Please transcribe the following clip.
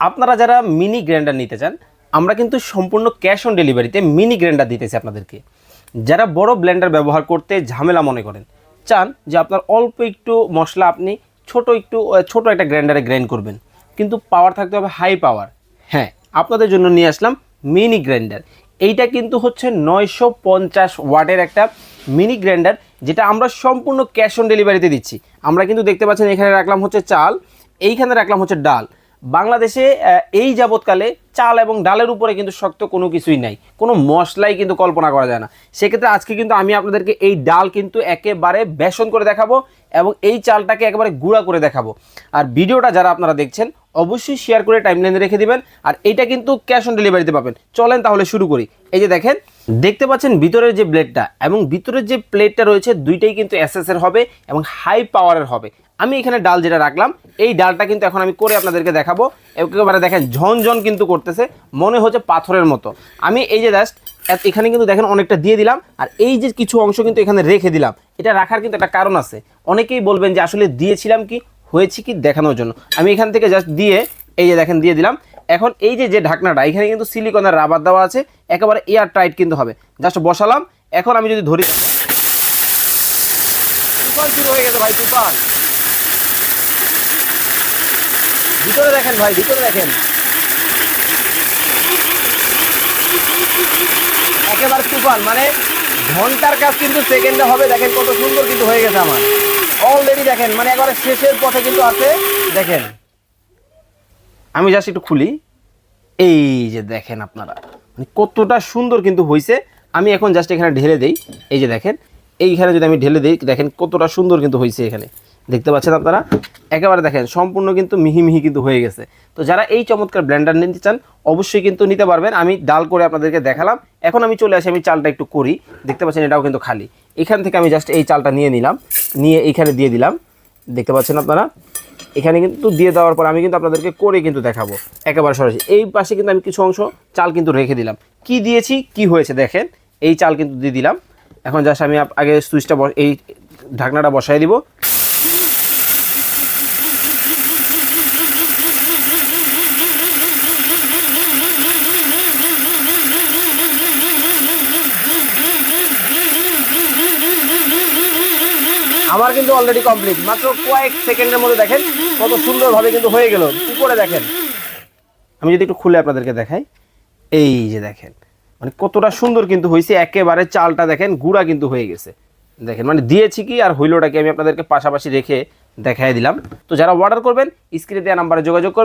আপনারা যারা mini grinder নিতে চান, আমরা কিন্তু সম্পূর্ণ ক্যাশ অন ডেলিভারিতে মিনি গ্রাইন্ডার দিতেছি আপনাদেরকে। যারা বড় ব্লেন্ডার ব্যবহার করতে ঝামেলা মনে করেন, চান যে আপনার অল্প একটু মশলা আপনি ছোট একটু ছোট একটা গ্রাইন্ডারে গ্রাইন্ড করবেন। কিন্তু পাওয়ার থাকতে হবে হাই পাওয়ার হ্যাঁ আপনাদের জন্য নিয়ে আসলাম মিনি গ্রাইন্ডার এইটা কিন্তু হচ্ছে নয়শো পঞ্চাশ ওয়াটের একটা মিনি গ্রাইন্ডার যেটা আমরা সম্পূর্ণ ক্যাশ অন ডেলিভারিতে দিচ্ছি। আমরা কিন্তু দেখতে পাচ্ছেন এখানে রাখলাম হচ্ছে চাল, এইখানে রাখলাম হচ্ছে ডাল। বাংলাদেশে এই যাবৎকালে চাল এবং ডালের উপরে কিন্তু শক্ত কোনো কিছুই নাই। কোনো মশলাই কিন্তু কল্পনা করা যায় না। সেক্ষেত্রে আজকে কিন্তু আমি আপনাদেরকে এই ডাল কিন্তু একেবারে বেসন করে দেখাবো এবং এই চালটাকে একেবারে গুঁড়া করে দেখাবো। আর ভিডিওটা যারা আপনারা দেখছেন, অবশ্যই শেয়ার করে টাইমলাইনে রেখে দিবেন। আর এইটা কিন্তু ক্যাশ অন ডেলিভারিতে পাবেন। চলেন তাহলে শুরু করি। এই যে দেখেন, দেখতে পাচ্ছেন ভিতরের যে ব্লেডটা এবং ভিতরের যে প্লেটটা রয়েছে, দুইটাই কিন্তু এসএস এর হবে এবং হাই পাওয়ারের হবে। আমি এখানে ডাল যেটা রাখলাম, এই ডালটা কিন্তু এখন আমি করে আপনাদেরকে দেখাবো। একেবারে দেখেন, ঝনঝন কিন্তু করতেছে, মনে হচ্ছে পাথরের মতো। আমি এই যে জাস্ট এখানে কিন্তু দেখেন অনেকটা দিয়ে দিলাম, আর এই যে কিছু অংশ কিন্তু এখানে রেখে দিলাম। এটা রাখার কিন্তু একটা কারণ আছে। অনেকেই বলবেন যে, আসলে দিয়েছিলাম কি? হয়েছে কি দেখানোর জন্য? আমি এখান থেকে জাস্ট দিয়ে, এই যে দেখেন, দিয়ে দিলাম। এখন এই যে যে ঢাকনাটা, এখানে কিন্তু সিলিকনের রাবার দেওয়া আছে, একেবারে এয়ার টাইট কিন্তু হবে। জাস্ট বসালাম, এখন আমি যদি ধরি তুফান শুরু হয়ে গেছে ভাই, তুফান। ভিতরে দেখেন ভাই, ভিতরে দেখেন। একেবারে তুফান মানে ঘণ্টার কাজ কিন্তু সেকেন্ডে হবে, দেখেন কত সুন্দর কিন্তু হয়ে গেছে আমার। অলরেডি দেখেন মানে একবারে শেষের পথে কিন্তু আছে, দেখেন। আমি জাস্ট একটু খুলি। এই যে দেখেন আপনারা মানে কতটা সুন্দর কিন্তু হয়েছে আমি এখন জাস্ট এখানে ঢেলে দেই। এই যে দেখেন, এইখানে যদি আমি ঢেলে দিই, দেখেন কতটা সুন্দর কিন্তু হয়েছে এখানে। দেখতে পাচ্ছেন আপনারা? একেবারে দেখেন, সম্পূর্ণ কিন্তু মিহি মিহি কিন্তু হয়ে গেছে। তো যারা এই চমৎকার ব্লেন্ডার নিতে চান, অবশ্যই কিন্তু নিতে পারবেন। আমি ডাল করে আপনাদেরকে দেখালাম। এখন আমি চলে আসি, আমি চালটা একটু করি। দেখতে পাচ্ছেন, এটাও কিন্তু খালি। এখান থেকে আমি জাস্ট এই চালটা নিয়ে নিলাম। নিয়ে এইখানে দিয়ে দিলাম। দেখতে পাচ্ছেন আপনারা? এখানে কিন্তু দিয়ে দেওয়ার পর আমি কিন্তু আপনাদেরকে করে কিন্তু দেখাবো। একেবারে সরাসরি। এই পাশে কিন্তু আমি কিছু অংশ চাল কিন্তু রেখে দিলাম। কি দিয়েছি? কি হয়েছে দেখেন? এই চাল কিন্তু দিয়ে দিলাম। এখন জাস্ট আমি আগে সুইচটা এই ঢাকনাটা বসাই দিব। আমার কিন্তু অলরেডি কমপ্লিট মাত্র কয়েক সেকেন্ডের মধ্যে দেখেন কত সুন্দরভাবে কিন্তু হয়ে গেল। উপরে দেখেন। আমি যদি একটু খুলে আপনাদেরকে দেখাই। এই যে দেখেন মানে কতটা সুন্দর কিন্তু হয়েছে। একেবারে চালটা দেখেন, গুঁড়া কিন্তু হয়ে গেছে। দেখেন মানে দিয়েছি কি আর হইলোটাকে আমি আপনাদেরকে পাশাপাশি রেখে দেখাই দিলাম। তো যারা অর্ডার করবেন স্ক্রিনে দেওয়া নাম্বারে যোগাযোগ করবেন।